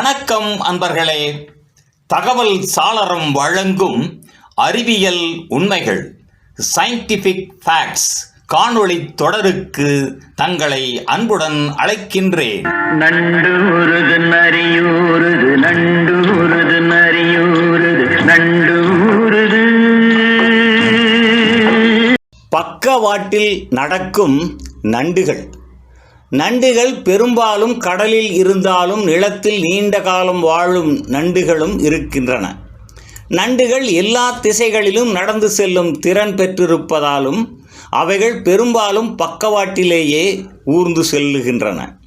வணக்கம் அன்பர்களே. தகவல் சாளரம் வழங்கும் அறிவியல் உண்மைகள் சயின்டிஃபிக் ஃபேக்ட்ஸ் காணொளி தொடருக்கு தங்களை அன்புடன் அழைக்கின்றேன். நண்டு நரியூருது நண்டு நரியூருது நண்டு பக்கவாட்டில் நடக்கும் நண்டுகள். நண்டுகள் பெரும்பாலும் கடலில் இருந்தாலும் நிலத்தில் நீண்ட காலம் வாழும் நண்டுகளும் இருக்கின்றன. நண்டுகள் எல்லா திசைகளிலும் நடந்து செல்லும் திறன் பெற்றிருப்பதாலும் அவைகள் பெரும்பாலும் பக்கவாட்டிலேயே ஊர்ந்து செல்லுகின்றன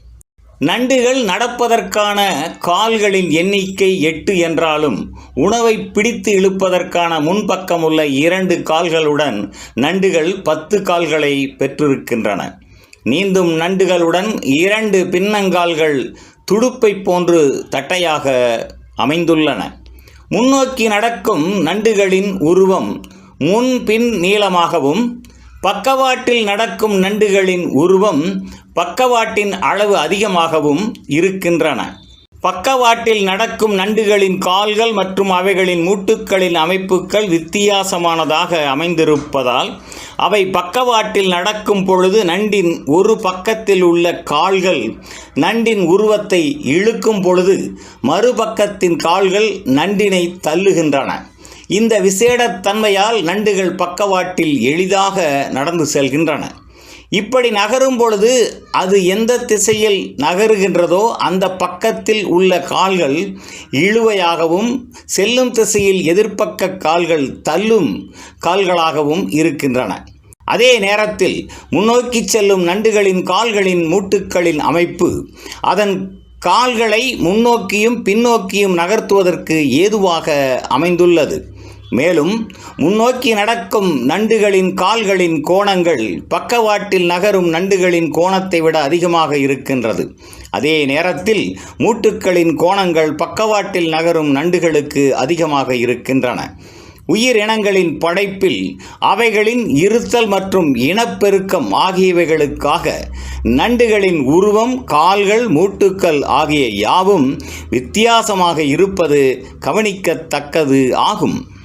நண்டுகள் நடப்பதற்கான கால்களின் எண்ணிக்கை எட்டு என்றாலும் உணவை பிடித்து இழுப்பதற்கான முன்பக்கமுள்ள இரண்டு கால்களுடன் நண்டுகள் பத்து கால்களை பெற்றிருக்கின்றன. நீந்தும் நண்டுகளுடன் இரண்டு பின்னங்கால்கள் துடுப்பை போன்று தட்டையாக அமைந்துள்ளன. முன்னோக்கி நடக்கும் நண்டுகளின் உருவம் முன் பின் நீளமாகவும் பக்கவாட்டில் நடக்கும் நண்டுகளின் உருவம் பக்கவாட்டின் அளவு அதிகமாகவும் இருக்கின்றன. பக்கவாட்டில் நடக்கும் நண்டுகளின் கால்கள் மற்றும் அவைகளின் மூட்டுக்களின் அமைப்புகள் வித்தியாசமானதாக அமைந்திருப்பதால் அவை பக்கவாட்டில் நடக்கும் பொழுது நண்டின் ஒரு பக்கத்தில் உள்ள கால்கள் நண்டின் உருவத்தை இழுக்கும் பொழுது மறுபக்கத்தின் கால்கள் நண்டினை தள்ளுகின்றன. இந்த விசேடத்தன்மையால் நண்டுகள் பக்கவாட்டில் எளிதாக நடந்து செல்கின்றன. இப்படி நகரும் பொழுது அது எந்த திசையில் நகருகின்றதோ அந்த பக்கத்தில் உள்ள கால்கள் இழுவையாகவும் செல்லும் திசையில் எதிர்ப்பக்க கால்கள் தள்ளும் கால்களாகவும் இருக்கின்றன. அதே நேரத்தில் முன்னோக்கி செல்லும் நண்டுகளின் கால்களின் மூட்டுக்களின் அமைப்பு அதன் கால்களை முன்னோக்கியும் பின்னோக்கியும் நகர்த்துவதற்கு ஏதுவாக அமைந்துள்ளது. மேலும் முன்னோக்கி நடக்கும் நண்டுகளின் கால்களின் கோணங்கள் பக்கவாட்டில் நகரும் நண்டுகளின் கோணத்தை விட அதிகமாக இருக்கின்றது. அதே நேரத்தில் மூட்டுக்களின் கோணங்கள் பக்கவாட்டில் நகரும் நண்டுகளுக்கு அதிகமாக இருக்கின்றன. உயிரினங்களின் படைப்பில் அவைகளின் இருத்தல் மற்றும் இனப்பெருக்கம் ஆகியவைகளுக்காக நண்டுகளின் உருவம் கால்கள் மூட்டுக்கள் ஆகிய யாவும் வித்தியாசமாக இருப்பது கவனிக்கத்தக்கது ஆகும்.